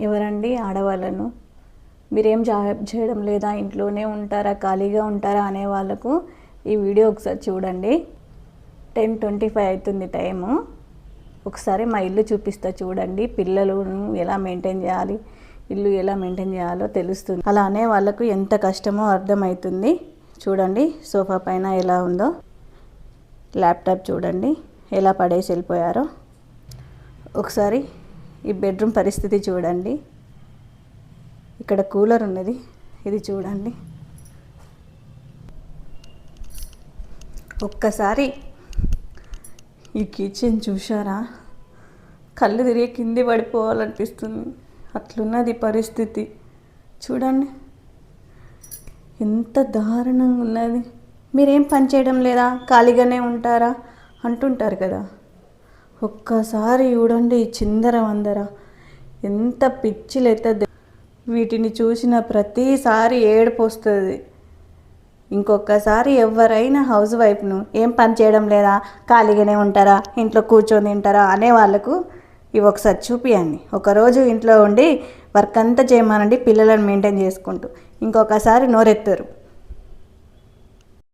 ఎవరండి ఆడవాళ్ళను? మీరేం జాబ్ చేయడం లేదా? ఇంట్లోనే ఉంటారా? ఖాళీగా ఉంటారా? అనే వాళ్ళకు ఈ వీడియో ఒకసారి చూడండి. టెన్ ట్వంటీ ఫైవ్ అవుతుంది టైము. ఒకసారి మా ఇల్లు చూపిస్తా చూడండి. పిల్లలను ఎలా మెయింటైన్ చేయాలి? ఇల్లు ఎలా మెయింటైన్ చేయాలో తెలుస్తుంది. అలా అనే వాళ్ళకు ఎంత కష్టమో అర్థమవుతుంది. చూడండి సోఫా పైన ఎలా ఉందో. ల్యాప్టాప్ చూడండి ఎలా పడేసి వెళ్ళిపోయారో. ఒకసారి ఈ బెడ్రూమ్ పరిస్థితి చూడండి. ఇక్కడ కూలర్ ఉన్నది. ఇది చూడండి. ఒక్కసారి ఈ కిచెన్ చూసారా కళ్ళు తిరిగి కింది పడిపోవాలనిపిస్తుంది. అట్లున్నది పరిస్థితి. చూడండి. ఎంత దారుణంగా ఉన్నది. మీరేం పని చేయడం లేదా? ఖాళీగానే ఉంటారా? అంటుంటారు కదా. ఒక్కసారి చూడండి చిందర వందర. ఎంత పిచ్చిలెత్తది. వీటిని చూసిన ప్రతిసారి ఏడుపు వస్తుంది. ఇంకొకసారి ఎవరైనా హౌస్ వైఫ్ను ఏం పని చేయడం లేదా? ఖాళీగానే ఉంటారా? ఇంట్లో కూర్చొని తింటారా? అనే వాళ్ళకు ఇవి ఒకసారి చూపియండి. ఒకరోజు ఇంట్లో ఉండి వర్క్ అంతా చేయమనండి పిల్లలను మెయింటైన్ చేసుకుంటూ. ఇంకొకసారి నోరెత్తారు.